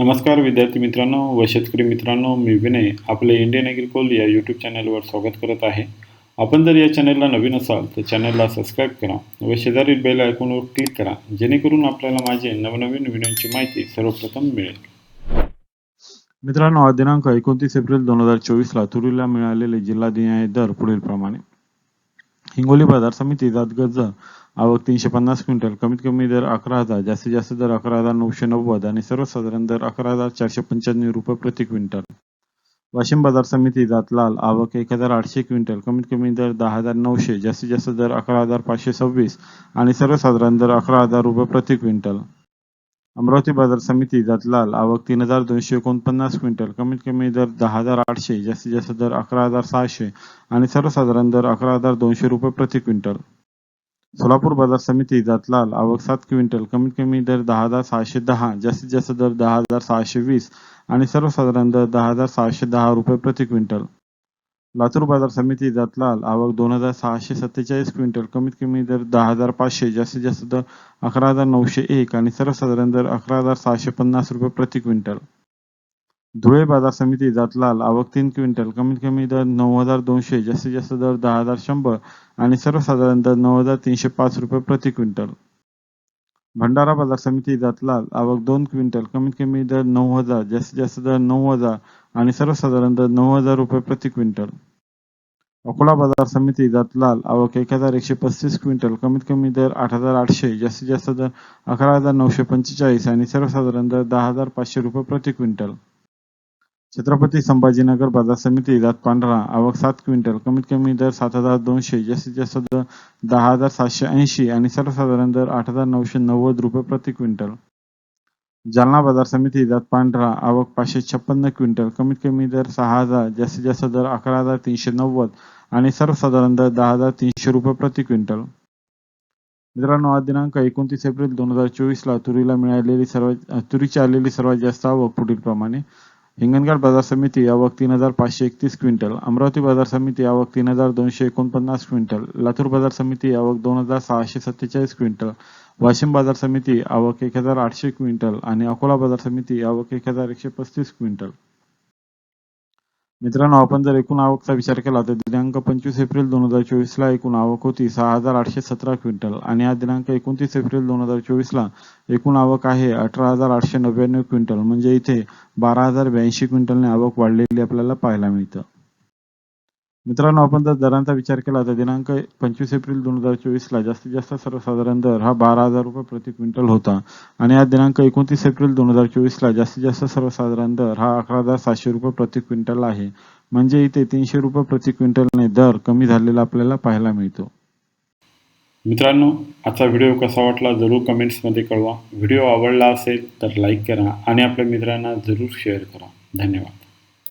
नमस्कार विद्यार्थी मित्रांनो व शेतकरी मित्रांनो मी विनय आपले इंडियन ॲग्रिकोल या यूट्यूब चॅनलवर स्वागत करत आहे. आपण जर या चॅनलला नवीन असाल तर चॅनलला सबस्क्राईब करा व शेजारील बेल आयकॉनवर क्लिक करा जेणेकरून आपल्याला माझे नवनवीन व्हिडिओची माहिती सर्वप्रथम मिळेल. मित्रांनो दिनांक एकोणतीस एप्रिल दोन हजार चोवीसला तुरीला मिळालेले जिल्हानिहाय दर पुढील प्रमाणे हिंगोली बाजार समिती जातगज आवक तीनशे पन्नास क्विंटल. कमीत कमी दर अकरा हजार जास्तीत जास्त दर अकरा हजार नऊशे नव्वद आणि सर्वसाधारण दर अकरा हजार चारशे पंच्याण्णव रुपये प्रति क्विंटल. वाशिम बाजार समिती जात लाल आवक एक हजार आठशे क्विंटल कमीत कमी दर दहा हजार नऊशे जास्तीत जास्त दर अकरा हजार पाचशे सव्वीस आणि सर्वसाधारण दर अकरा हजार रुपये प्रति क्विंटल. अमरावती बाजार समिती जातलाल आवक तीन हजार दोनशे एकोणपन्नास क्विंटल कमीत कमी दर दहा हजार आठशे जास्तीत जास्त दर अकरा हजार सहाशे आणि सर्वसाधारण दर अकरा हजार दोनशे रुपये प्रति क्विंटल. सोलापूर बाजार समिती जातलाल. आवक सात क्विंटल कमीत कमी दर दहा हजार सहाशे दहा जास्तीत जास्त दर दहा हजार सहाशे वीस आणि सर्वसाधारण दर दहा हजार सहाशे दहा रुपये प्रति क्विंटल. लातूर बाजार समिती जातलाल. आवक दोन हजार सहाशे सत्तेचाळीस क्विंटल कमीत कमी दर दहा हजार पाचशे जास्तीत जास्त दर अकरा हजार नऊशे एक आणि सर्वसाधारण दर अकरा हजार सहाशे पन्नास रुपये प्रति क्विंटल. धुळे बाजार समिती जातलाल. आवक तीन क्विंटल कमीत कमी दर नऊ हजार दोनशे जास्तीत जास्त दर दहा हजार शंभर आणि सर्वसाधारण दर नऊ हजार तीनशे पाच रुपये प्रति क्विंटल. भंडारा बाजार समिती जातलाल. आवक दोन क्विंटल कमीत कमी दर नऊ हजार जास्तीत जास्त दर नऊ हजार आणि सर्वसाधारण दर नऊ हजार रुपये प्रति क्विंटल. अकोला बाजार समिती जातलाल. आवक एक हजार एकशे पस्तीस क्विंटल कमीत कमी दर आठ हजार आठशे जास्तीत जास्त दर अकरा हजार नऊशे पंचेचाळीस आणि सर्वसाधारण दर दहा हजार पाचशे रुपये प्रति क्विंटल. छत्रपती संभाजीनगर बाजार समिती जात पांढरा आवक सात क्विंटल कमीत कमी दर सात हजार दोनशे जास्तीत जास्त दर दहा हजार सातशे ऐंशी आणि सर्वसाधारण दर आठ हजार नऊशे नव्वद रुपये प्रति क्विंटल. जालना बाजार समिती जात पांढरा आवक पाचशे छप्पन्न क्विंटल कमीत कमी दर सहा हजार जास्तीत जास्त दर अकरा हजार तीनशे नव्वद आणि सर्वसाधारण दर दहा हजार तीनशे रुपये प्रति क्विंटल. मित्रांनो आज दिनांक एकोणतीस एप्रिल दोन हजार चोवीसला तुरीला मिळालेली सर्वात तुरीची आलेली सर्वात जास्त आवक पुढील प्रमाणे हिंगणघाट बाजार समिती आवक तीन हजार पाचशे एकतीस क्विंटल अमरावती बाजार समिती आवक तीन हजार दोनशे एकोणपन्नास क्विंटल लातूर बाजार समिती आवक दोन हजार सहाशे सत्तेचाळीस क्विंटल वाशिम बाजार समिती आवक एक हजार आठशे क्विंटल आणि अकोला बाजार समिती आवक एक हजार एकशे पस्तीस क्विंटल. मित्रांनो आपण जर एकूण आवकचा विचार केला तर दिनांक पंचवीस एप्रिल दोन हजार चोवीसला एकूण आवक होती सहा हजार आठशे सतरा क्विंटल आणि हा दिनांक एकोणतीस एप्रिल दोन हजार चोवीसला एकूण आवक आहे अठरा हजार आठशे नव्याण्णव क्विंटल. म्हणजे इथे बारा हजार ब्याऐंशी क्विंटलने आवक वाढलेली आपल्याला पाहायला मिळतं. मित्रांनो आपण जर दरांचा विचार केला तर दिनांक पंचवीस एप्रिल दोन हजार चोवीसला जास्तीत जास्त सर्वसाधारण दर हा बारा हजार रुपये प्रति क्विंटल होता. आणि आज दिनांक एकोणतीस एप्रिल दोन हजार चोवीसला जास्तीत जास्त सर्वसाधारण दर हा अकरा हजार सातशे रुपये प्रति क्विंटल आहे. म्हणजे इथे तीनशे रुपये प्रति क्विंटलने दर कमी झालेला आपल्याला पाहायला मिळतो. मित्रांनो आजचा व्हिडिओ कसा वाटला जरूर कमेंट्समध्ये कळवा. व्हिडिओ आवडला असेल तर लाईक करा आणि आपल्या मित्रांना जरूर शेअर करा. धन्यवाद.